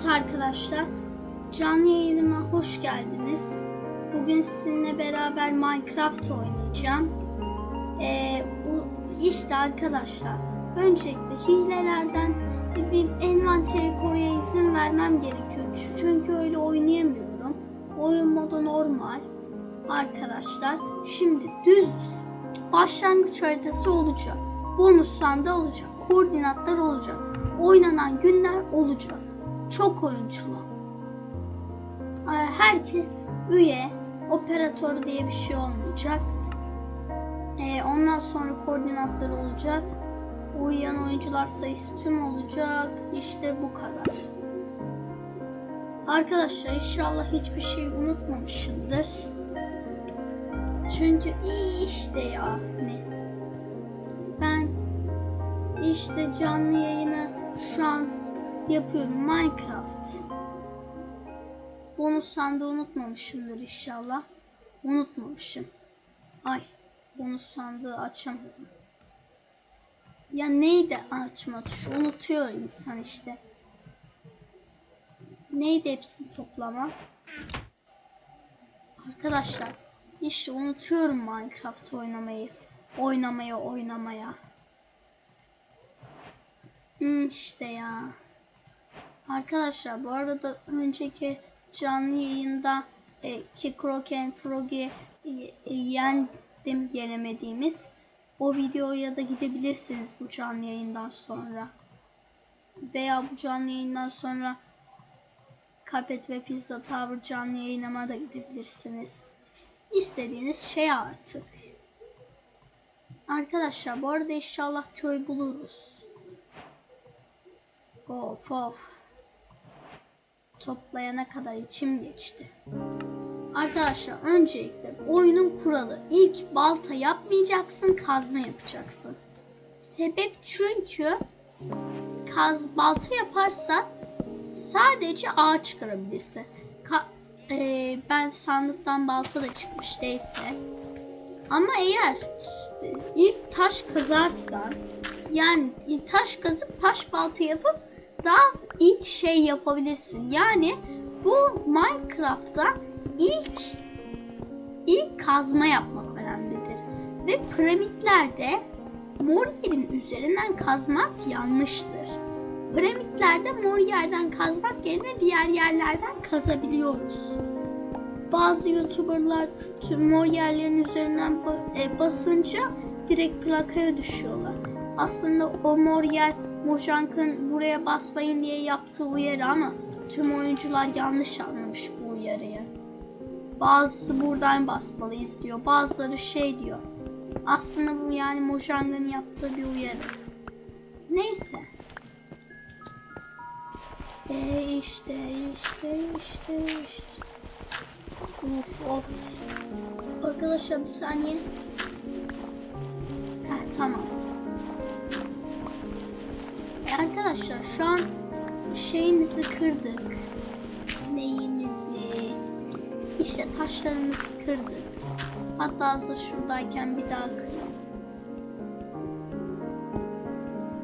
Evet arkadaşlar, canlı yayınıma hoş geldiniz. Bugün sizinle beraber Minecraft oynayacağım. Ee, işte arkadaşlar, öncelikle hilelerden bir envanteri koruya izin vermem gerekiyor. Çünkü öyle oynayamıyorum. Oyun modu normal arkadaşlar. Şimdi düz başlangıç haritası olacak. Bonus sandığı olacak. Koordinatlar olacak. Oynanan günler olacak. Çok oyunculu. Ee, Herkes üye, operatör diye bir şey olmayacak. Ee, ondan sonra koordinatlar olacak. Uyuyan oyuncular sayısı tüm olacak. İşte bu kadar. Arkadaşlar inşallah hiçbir şey unutmamışımdır. Çünkü işte ya. Ne? Ben işte canlı yayını şu an yapıyorum Minecraft. Bonus sandığı unutmamışımdır inşallah. Unutmamışım. Ay bonus sandığı açamadım. Ya neydi açma tuşu? Unutuyor insan işte. Neydi hepsini toplama? Arkadaşlar işte unutuyorum Minecraft oynamayı. Oynamaya oynamaya. Hmm, işte ya. Arkadaşlar bu arada önceki canlı yayında e, ki and Frog'i e, e, yendim yenemediğimiz o videoya da gidebilirsiniz bu canlı yayından sonra. Veya bu canlı yayından sonra Cuphead ve Pizza Tower canlı yayınıma da gidebilirsiniz. İstediğiniz şey artık. Arkadaşlar bu arada inşallah köy buluruz. Of of. Toplayana kadar içim geçti. Arkadaşlar öncelikle oyunun kuralı ilk balta yapmayacaksın kazma yapacaksın. Sebep çünkü kaz balta yaparsa sadece ağaç kırabilirsin. Ka- e, ben sandıktan balta da çıkmış neyse. Ama eğer ilk taş kazarsan yani taş kazıp taş balta yapıp daha ilk şey yapabilirsin. Yani bu Minecraft'ta ilk ilk kazma yapmak önemlidir. Ve piramitlerde mor yerin üzerinden kazmak yanlıştır. Piramitlerde mor yerden kazmak yerine diğer yerlerden kazabiliyoruz. Bazı YouTuber'lar tüm mor yerlerin üzerinden e, basınca direkt plakaya düşüyorlar. Aslında o mor yer Mojank'ın buraya basmayın diye yaptığı uyarı ama tüm oyuncular yanlış anlamış bu uyarıyı. Bazısı buradan basmalıyız diyor. Bazıları şey diyor. Aslında bu yani Mojang'ın yaptığı bir uyarı. Neyse. E işte işte işte işte. Of of. Arkadaşlar bir saniye. Heh tamam. Arkadaşlar şu an şeyimizi kırdık. Neyimizi? İşte taşlarımızı kırdık. Hatta hazır şuradayken bir daha kıralım.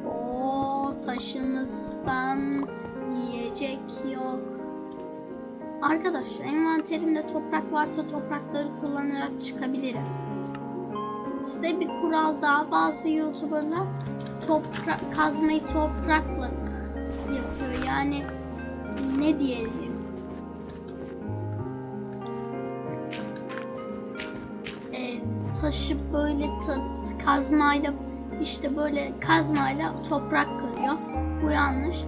O taşımızdan yiyecek yok. Arkadaşlar envanterimde toprak varsa toprakları kullanarak çıkabilirim. Size bir kural daha bazı youtuberlar toprak kazmayı toprakla yapıyor. Yani ne diyelim? E, taşı böyle ta- kazmayla işte böyle kazmayla toprak kırıyor. Bu yanlış.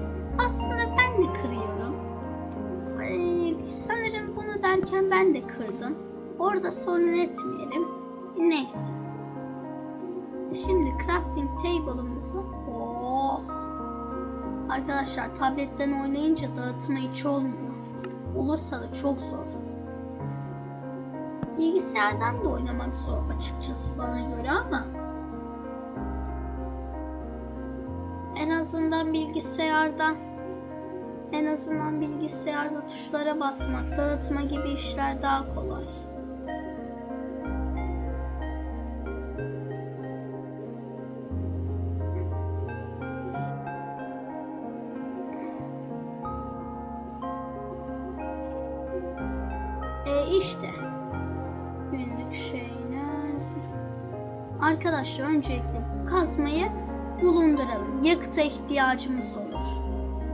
Aslında ben de kırıyorum. Ee, sanırım bunu derken ben de kırdım. Orada sorun etmeyelim. Neyse. Şimdi crafting table'ımızı oh. Arkadaşlar tabletten oynayınca dağıtma hiç olmuyor. Olursa da çok zor. Bilgisayardan da oynamak zor açıkçası bana göre ama en azından bilgisayardan En azından bilgisayarda tuşlara basmak, dağıtma gibi işler daha kolay. Öncelikle bu kazmayı bulunduralım. Yakıta ihtiyacımız olur.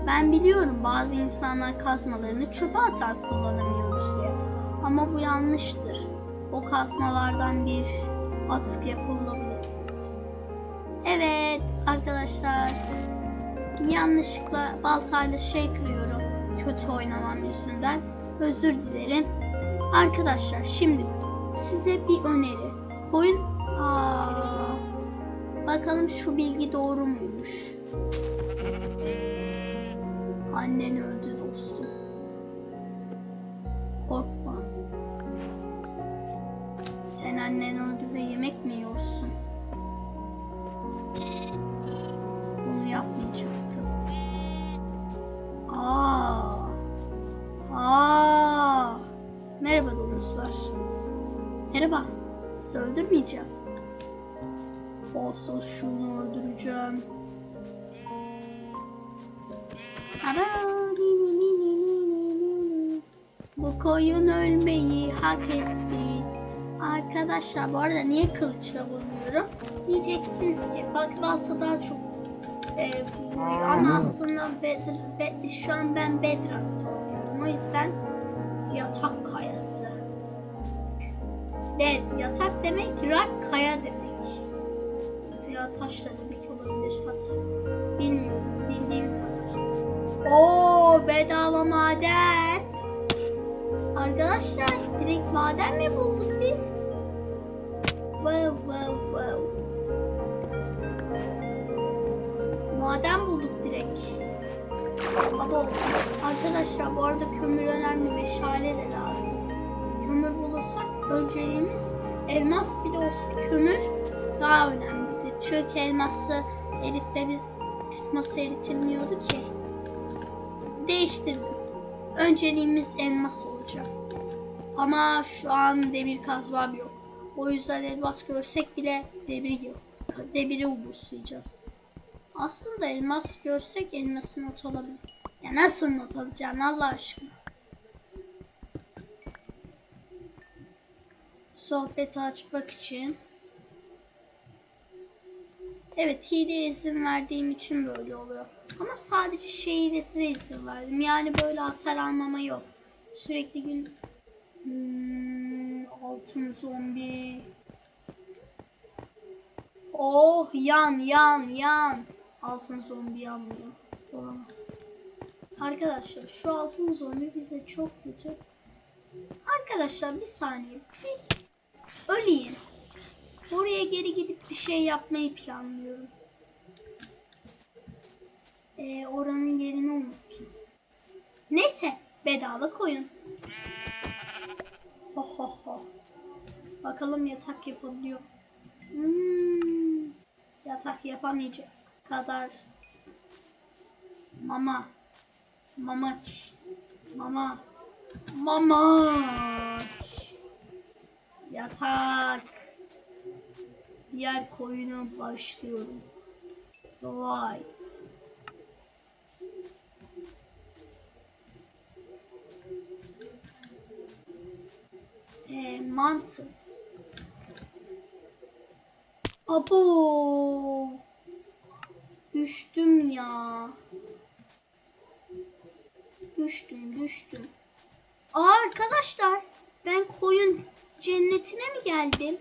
Ben biliyorum bazı insanlar kazmalarını çöpe atar kullanamıyoruz diye. Ama bu yanlıştır. O kazmalardan bir atık yapılabilir. Evet arkadaşlar yanlışlıkla baltayla şey kırıyorum. Kötü oynamam yüzünden. Özür dilerim. Arkadaşlar şimdi size bir öneri. Koyun... Aa, bakalım şu bilgi doğru muymuş? Annen öldü koyun ölmeyi hak etti. Arkadaşlar bu arada niye kılıçla vurmuyorum? Diyeceksiniz ki bak balta daha çok e, vuruyor ama aslında Bedr, Be- şu an ben Bedrock'ta oynuyorum. O yüzden yatak kayası. Bed, yatak demek, rock kaya demek. Veya taş da demek olabilir hatta. Bilmiyorum, bildiğim kadar. Oo bedava maden. Arkadaşlar direkt maden mi bulduk biz? Wow wow wow. Maden bulduk direkt. Abo arkadaşlar bu arada kömür önemli meşale de lazım. Kömür bulursak önceliğimiz elmas bile olsa kömür daha önemlidir. Çünkü elması eritmemiz elması eritilmiyordu ki. Değiştirdim. Önceliğimiz elmas olacak. Ama şu an demir kazmam yok. O yüzden elmas görsek bile demiri yok. Demiri umursayacağız. Aslında elmas görsek elması not alabilir. Ya nasıl not alacaksın Allah aşkına? Sohbeti açmak için. Evet hileye izin verdiğim için böyle oluyor. Ama sadece şey hilesine izin verdim. Yani böyle hasar almama yok. Sürekli gün... Hmm, altın zombi. Oh yan yan yan. Altın zombi yanmıyor. Olamaz. Arkadaşlar şu altın zombi bize çok kötü. Arkadaşlar bir saniye. Bir öleyim. Oraya geri gidip bir şey yapmayı planlıyorum. Ee, oranın yerini unuttum. Neyse bedava koyun. Ho ho ho. Bakalım yatak yapabiliyor. Hmm, yatak yapamayacak kadar. Mama. Mamaç. Mama. Mamaç. Yatak. Diğer koyunu başlıyorum. Right. Mantı. Abo. Düştüm ya. Düştüm, düştüm. Aa arkadaşlar, ben koyun cennetine mi geldim?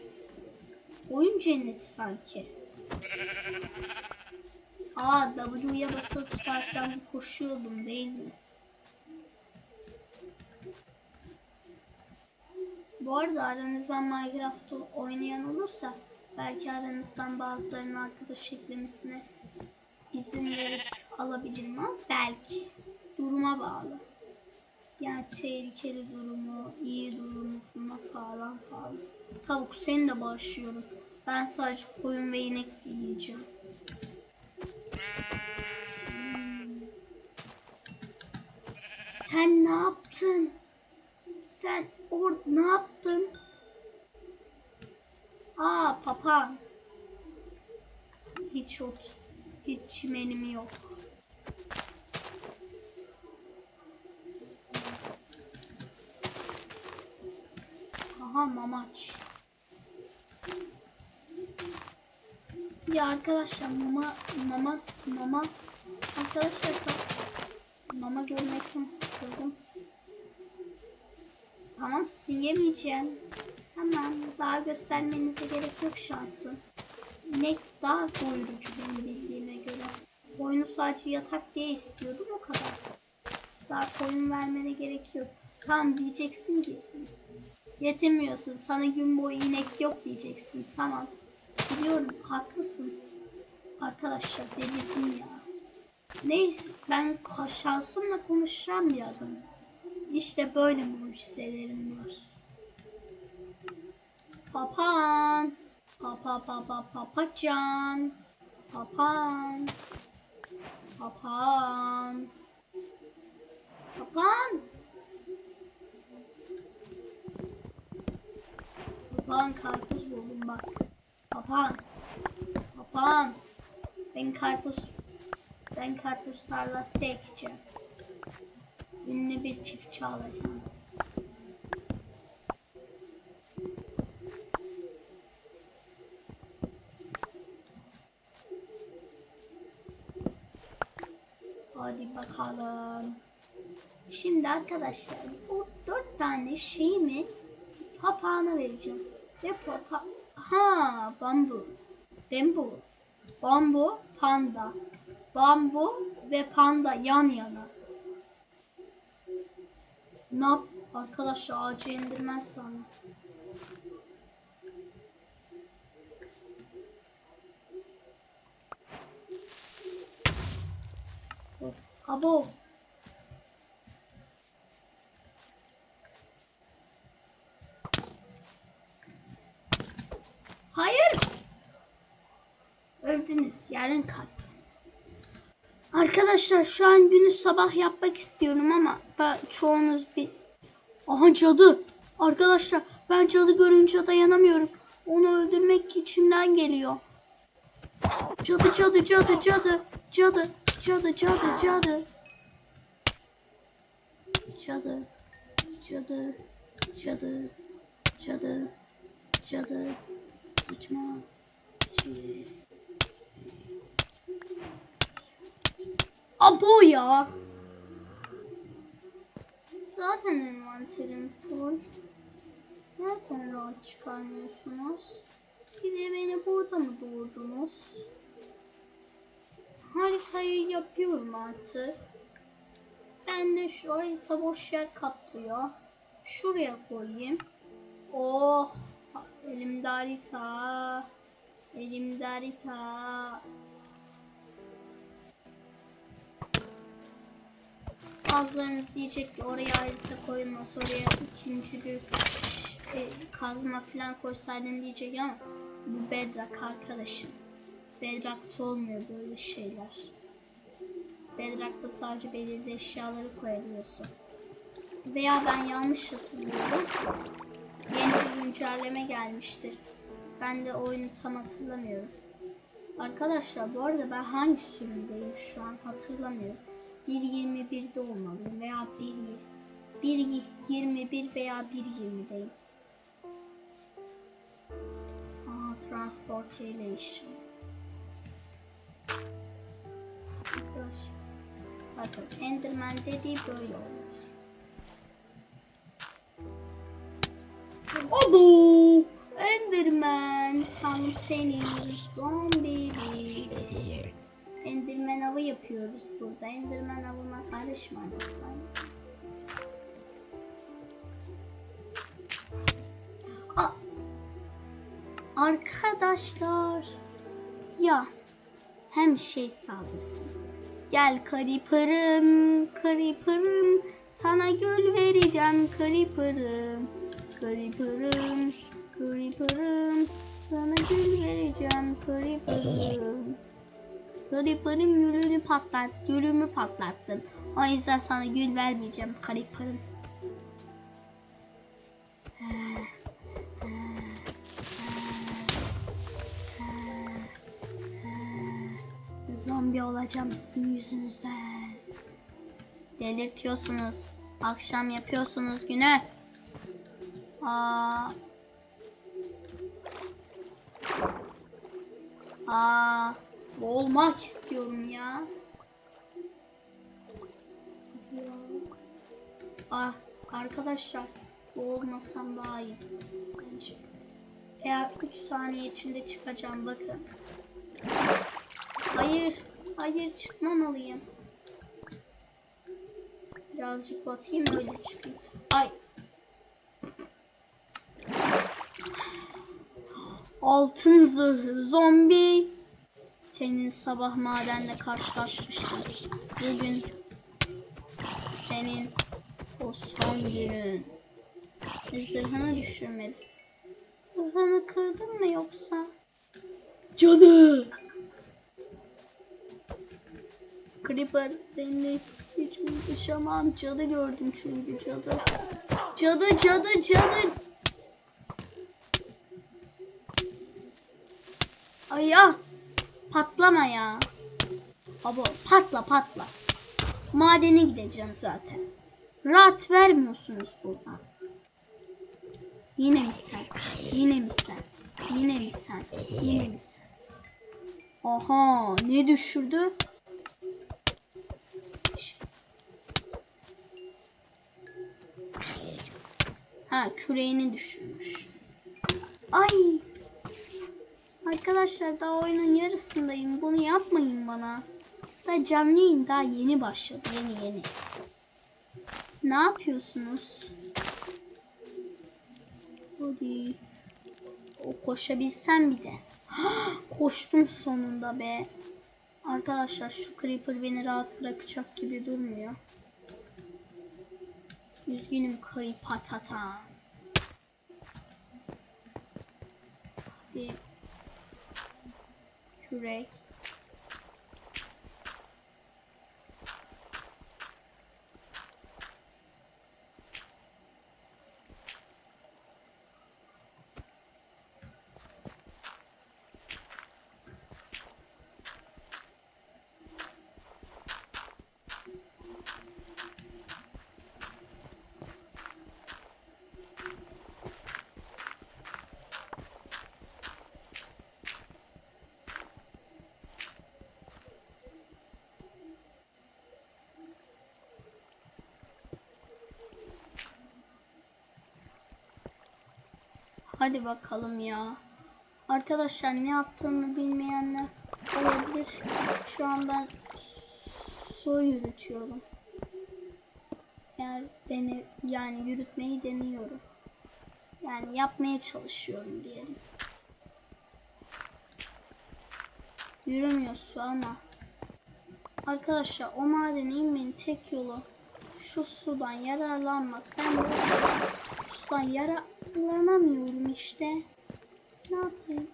Koyun cenneti sanki. Aa W'ye basılı tutarsam koşuyordum değil mi? Bu arada aranızdan Minecraft oynayan olursa belki aranızdan bazılarının arkadaş eklemesine izin verip alabilirim ama belki duruma bağlı. Yani tehlikeli durumu, iyi durumu falan falan. Tavuk seni de bağışlıyorum. Ben sadece koyun ve inek yiyeceğim. Sen ne yaptın? Sen or ne yaptın? Aa papağan. Hiç ot, hiç çimenim yok. Aha mamaç. Ya arkadaşlar mama mama mama arkadaşlar mama görmekten sıkıldım. Tamam sizin yemeyeceğim. Tamam daha göstermenize gerek yok şansın. İnek daha doyurucu benim bildiğime göre. Koyunu sadece yatak diye istiyordum o kadar. Daha koyun vermene gerek yok. Tamam diyeceksin ki yetemiyorsun sana gün boyu inek yok diyeceksin. Tamam biliyorum haklısın. Arkadaşlar delirdim ya. Neyse ben şansımla konuşan bir adamım. İşte böyle mucizelerim var. Papan. Papa papa papacan. Papan. Papan. Papan. Papan karpuz buldum bak. Papan. Papan. Ben karpuz ben karpuz tarlası ekeceğim. Ünlü bir çiftçi alacağım. Hadi bakalım. Şimdi arkadaşlar bu dört tane şeyimi papağana vereceğim. Ve papa... Ha bambu. Bambu. Bambu panda. Bambu ve panda yan yana. Ne yap? Arkadaşlar ağacı indirmez sana. Abo. Hayır. Öldünüz. Yarın kalp. Arkadaşlar şu an günü sabah yapmak istiyorum ama ben çoğunuz bir... Aha cadı. Arkadaşlar ben cadı görünce dayanamıyorum. Onu öldürmek içimden geliyor. Cadı cadı cadı cadı cadı cadı cadı cadı cadı cadı cadı cadı cadı saçma şey Abo ya zaten envanterim full zaten rahat çıkarmıyorsunuz bir de beni burada mı doğurdunuz haritayı yapıyorum artık. Ben de şu harita boş yer kaplıyor. Şuraya koyayım. Oh elimde harita. Elimde harita. Bazılarınız diyecek ki oraya harita koyulmaz. Oraya ikinci bir e, kazma falan koysaydın diyecek ama bu bedrock arkadaşım. Bedrock'ta olmuyor böyle şeyler. Bedrock'ta sadece belirli eşyaları koyabiliyorsun. Veya ben yanlış hatırlıyorum. Yeni bir güncelleme gelmiştir. Ben de oyunu tam hatırlamıyorum. Arkadaşlar bu arada ben hangi sürümdeyim şu an hatırlamıyorum. 1.21'de olmalıyım veya 1 1.21 veya 1.20'deyim. Aa, transportation. Arkadaşlar. Bakın Enderman dediği böyle olmuş. Obo! Enderman sandım seni zombi bir. Enderman avı yapıyoruz burada. Enderman avına karışma lütfen. Arkadaşlar ya hem şey saldırsın. Gel Creeper'ım, Creeper'ım, sana gül vereceğim Creeper'ım. Creeper'ım, Creeper'ım, sana gül vereceğim Creeper'ım. Creeper'ım gülünü patlat, gülümü patlattın. O yüzden sana gül vermeyeceğim Creeper'ım. Zombi olacağım sizin yüzünüzden. Delirtiyorsunuz. Akşam yapıyorsunuz günü. Aa. Aa. Boğulmak istiyorum ya. Ah arkadaşlar boğulmasam daha iyi bence. Eğer 3 saniye içinde çıkacağım bakın. Hayır, hayır çıkmamalıyım. Birazcık batayım öyle çıkayım. Ay. Altın zırhlı zombi. Senin sabah madenle karşılaşmıştım. Bugün senin o son günün. Zırhını düşürmedi. Zırhını kırdın mı yoksa? Cadı! Creeper seni hiç unutuşamam. Cadı gördüm çünkü cadı. Cadı cadı cadı. Ay ya. Patlama ya. Baba patla patla. Madene gideceğim zaten. Rahat vermiyorsunuz buradan. Yine mi sen? Yine mi sen? Yine mi sen? Yine mi sen? Aha ne düşürdü? Ha küreğini düşürmüş. Ay. Arkadaşlar daha oyunun yarısındayım. Bunu yapmayın bana. Da canlı yayın daha yeni başladı. Yeni yeni. Ne yapıyorsunuz? Hadi. O koşabilsem bir de. Koştum sonunda be. Arkadaşlar şu creeper beni rahat bırakacak gibi durmuyor. Üzgünüm creepatata. Hadi. Kürek. Hadi bakalım ya. Arkadaşlar ne yaptığımı bilmeyenler olabilir. Şu an ben su yürütüyorum. Eğer dene, yani yürütmeyi deniyorum. Yani yapmaya çalışıyorum diyelim. Yürümüyor su ama. Arkadaşlar o madene inmenin tek yolu şu sudan yararlanmak. Ben de sudan yararlanamıyorum işte. Ne yapayım?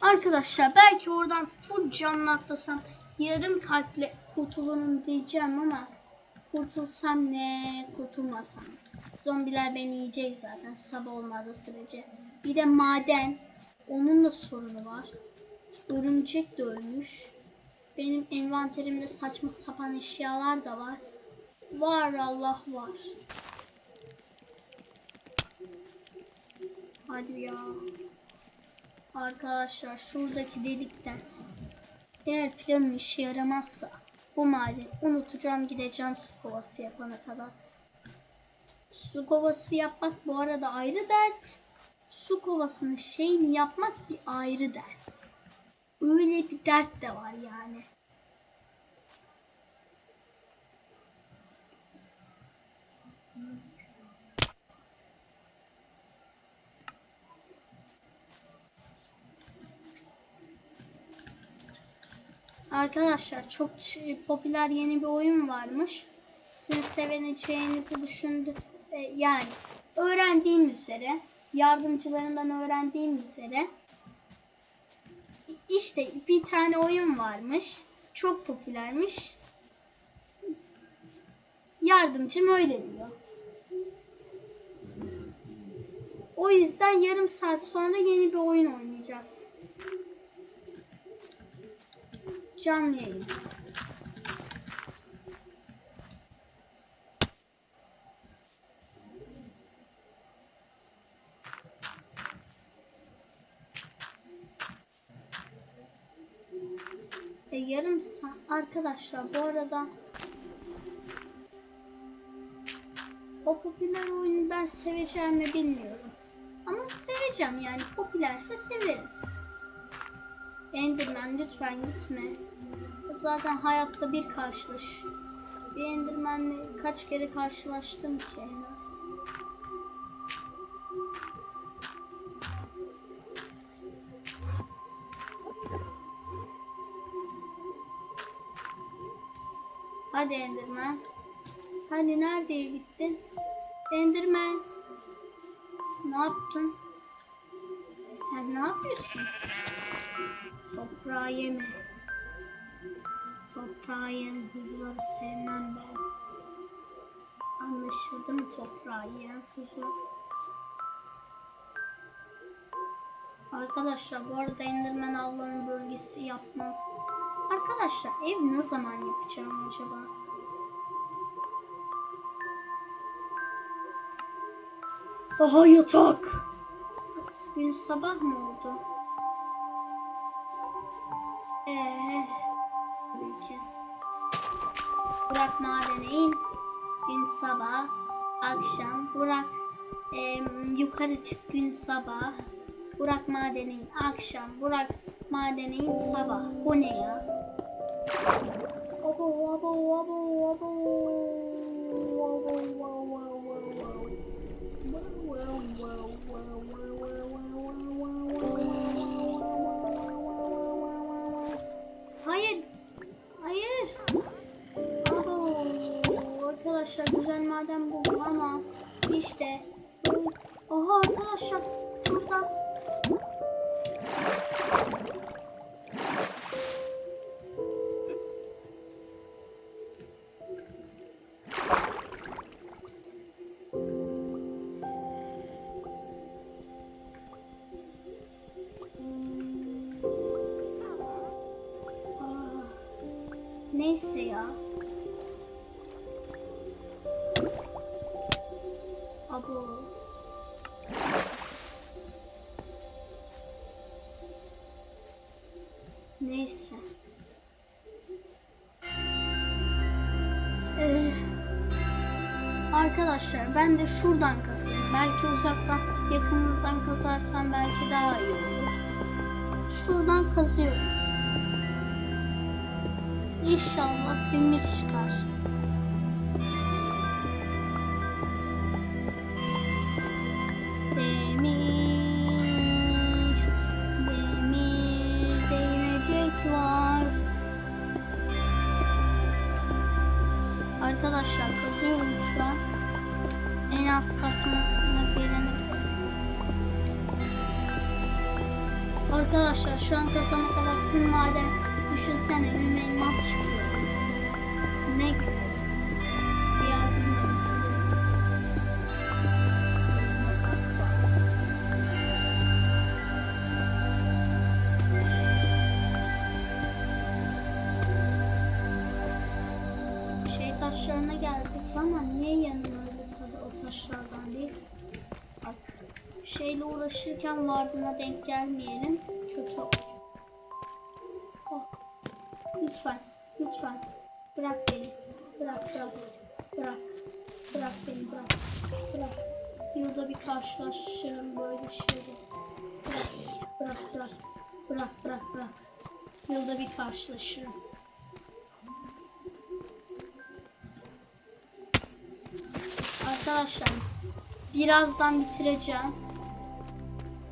Arkadaşlar belki oradan full canlı atlasam yarım kalple kurtulurum diyeceğim ama kurtulsam ne kurtulmasam. Zombiler beni yiyecek zaten sabah olmadığı sürece. Bir de maden. Onun da sorunu var. Örümcek de ölmüş. Benim envanterimde saçma sapan eşyalar da var. Var Allah var. Hadi ya. Arkadaşlar şuradaki delikten eğer planım işe yaramazsa bu madeni unutacağım gideceğim su kovası yapana kadar. Su kovası yapmak bu arada ayrı dert. Su kovasının şeyini yapmak bir ayrı dert. Öyle bir dert de var yani. Arkadaşlar çok popüler yeni bir oyun varmış. Sizin seveneceğinizi düşündü. e, yani öğrendiğim üzere, yardımcılarından öğrendiğim üzere işte bir tane oyun varmış. Çok popülermiş. Yardımcım öyle diyor. O yüzden yarım saat sonra yeni bir oyun oynayacağız. Canlı yayın. Yarım saat arkadaşlar bu arada o popüler oyunu ben seveceğim mi bilmiyorum. Ama seveceğim yani popülerse severim. Enderman lütfen gitme. Zaten hayatta bir karşılaş. Bir Enderman'le kaç kere karşılaştım ki en az. Hadi Enderman. Hadi nereye gittin? Enderman. Ne yaptın? Sen ne yapıyorsun? Toprağı yeme. Toprağı yiyen kuzuları sevmem ben. Anlaşıldı mı toprağı yiyen kuzu? Arkadaşlar bu arada Enderman avlama bölgesi yapmam. Arkadaşlar ev ne zaman yapacağım acaba? Aha yatak. Gün sabah mı oldu? Eee tabii ki. Burak madene. Gün sabah. Akşam. Burak em, yukarı çık gün sabah. Burak madene. Akşam. Burak madene sabah. Bu ne ya? Hayır. Hayır. Abo. Arkadaşlar güzel maden buldum ama işte. Aha arkadaşlar Neyse. Ee, arkadaşlar ben de şuradan kazayım. Belki uzaktan yakınlıktan kazarsam belki daha iyi olur. Şuradan kazıyorum. İnşallah demir çıkar. Maden düşünsene önüme elmas çıkıyor. Ne. Ya bilmiyorum. Şey taşlarına geldik ama niye yanıyor tabii o taşlardan değil. Bak şeyle uğraşırken vardığına denk gelmeyelim. Kötü Lütfen, lütfen. Bırak beni. Bırak, bırak. Bırak. Bırak beni, bırak. Bırak. Yılda bir karşılaşırım böyle şeyle. Bırak, bırak, bırak. Bırak, bırak, bırak. Yılda bir karşılaşırım. Arkadaşlar birazdan bitireceğim.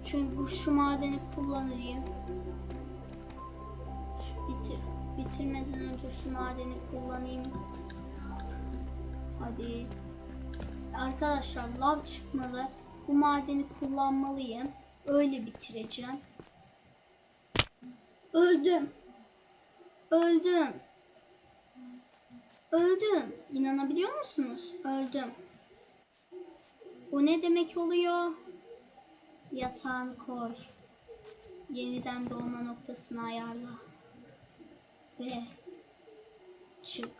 Çünkü şu madeni kullanayım. Bitirmeden önce şu madeni kullanayım. Hadi. Arkadaşlar lav çıkmalı. Bu madeni kullanmalıyım. Öyle bitireceğim. Öldüm. Öldüm. Öldüm. İnanabiliyor musunuz? Öldüm. Bu ne demek oluyor? Yatağını koy. Yeniden doğma noktasını ayarla ve çık.